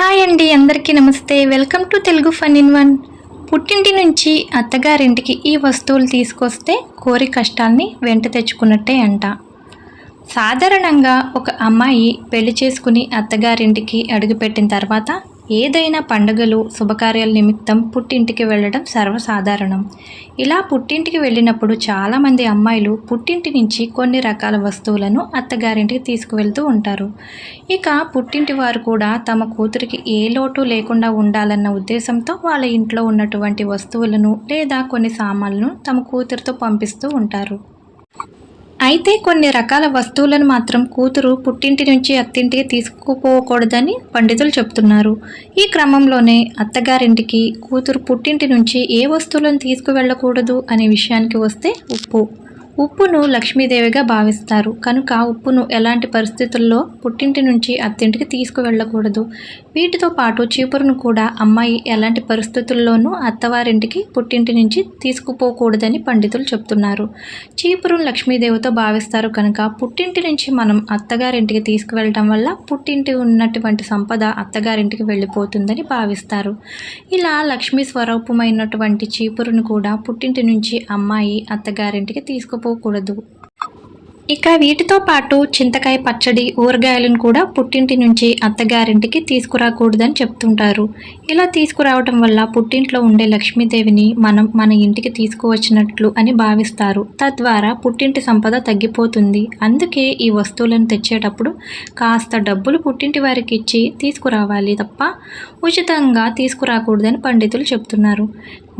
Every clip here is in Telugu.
హాయ్ అండి అందరికీ నమస్తే. Welcome to Telugu fun in one. పుట్టింటి నుంచి అత్తగారింటికి ఈ వస్తువులు తీసుకొస్తే కోరి కష్టాల్ని వెంట తెచ్చుకున్నట్టే అంట. సాధారణంగా ఒక అమ్మాయి పెళ్ళి చేసుకుని అత్తగారింటికి అడుగుపెట్టిన తర్వాత ఏదైనా పండుగలు శుభకార్యాల నిమిత్తం పుట్టింటికి వెళ్ళడం సర్వసాధారణం. ఇలా పుట్టింటికి వెళ్ళినప్పుడు చాలామంది అమ్మాయిలు పుట్టింటి నుంచి కొన్ని రకాల వస్తువులను అత్తగారింటికి తీసుకువెళ్తూ ఉంటారు. ఇక పుట్టింటి వారు కూడా తమ కూతురికి ఏ లోటు లేకుండా ఉండాలన్న ఉద్దేశంతో వాళ్ళ ఇంట్లో ఉన్నటువంటి వస్తువులను లేదా కొన్ని సామాన్లను తమ కూతురితో పంపిస్తూ ఉంటారు. అయితే కొన్ని రకాల వస్తువులను మాత్రం కూతురు పుట్టింటి నుంచి అత్తింటికి తీసుకుపోకూడదని పండితులు చెప్తున్నారు ఈ క్రమంలోనే అత్తగారింటికి కూతురు పుట్టింటి నుంచి ఏ వస్తువులను తీసుకువెళ్ళకూడదు అనే విషయానికి వస్తే ఉప్పు. ఉప్పును లక్ష్మీదేవిగా భావిస్తారు. కనుక ఉప్పును ఎలాంటి పరిస్థితుల్లో పుట్టింటి నుంచి అత్తింటికి తీసుకువెళ్ళకూడదు. వీటితో పాటు చీపురును కూడా అమ్మాయి ఎలాంటి పరిస్థితుల్లోనూ అత్తవారింటికి పుట్టింటి నుంచి తీసుకుపోకూడదని పండితులు చెప్తున్నారు. చీపురును లక్ష్మీదేవితో భావిస్తారు కనుక పుట్టింటి నుంచి మనం అత్తగారింటికి తీసుకువెళ్ళటం వల్ల పుట్టింటి ఉన్నటువంటి సంపద అత్తగారింటికి వెళ్ళిపోతుందని భావిస్తారు. ఇలా లక్ష్మీ స్వరూపమైనటువంటి చీపురును కూడా పుట్టింటి నుంచి అమ్మాయి అత్తగారింటికి తీసుకుపో మర్చిపోకూడదు ఇక వీటితో పాటు చింతకాయ పచ్చడి ఊరగాయలను కూడా పుట్టింటి నుంచి అత్తగారింటికి తీసుకురాకూడదని చెప్తుంటారు. ఇలా తీసుకురావటం వల్ల పుట్టింట్లో ఉండే లక్ష్మీదేవిని మనం మన ఇంటికి తీసుకువచ్చినట్లు అని భావిస్తారు. తద్వారా పుట్టింటి సంపద తగ్గిపోతుంది. అందుకే ఈ వస్తువులను తెచ్చేటప్పుడు కాస్త డబ్బులు పుట్టింటి వారికి ఇచ్చి తీసుకురావాలి తప్ప ఉచితంగా తీసుకురాకూడదని పండితులు చెప్తున్నారు.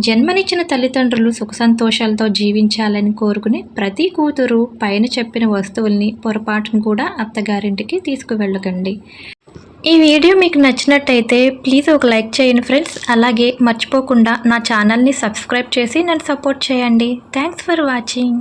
జన్మనిచ్చిన తల్లిదండ్రులు సుఖ సంతోషాలతో జీవించాలని కోరుకుని ప్రతి కూతురు పైన చెప్పిన వస్తువుల్ని పొరపాటును కూడా అత్తగారింటికి తీసుకువెళ్ళకండి. ఈ వీడియో మీకు నచ్చినట్టయితే ప్లీజ్ ఒక లైక్ చేయండి ఫ్రెండ్స్. అలాగే మర్చిపోకుండా నా ఛానల్ని సబ్స్క్రైబ్ చేసి నన్ను సపోర్ట్ చేయండి. Thanks for watching.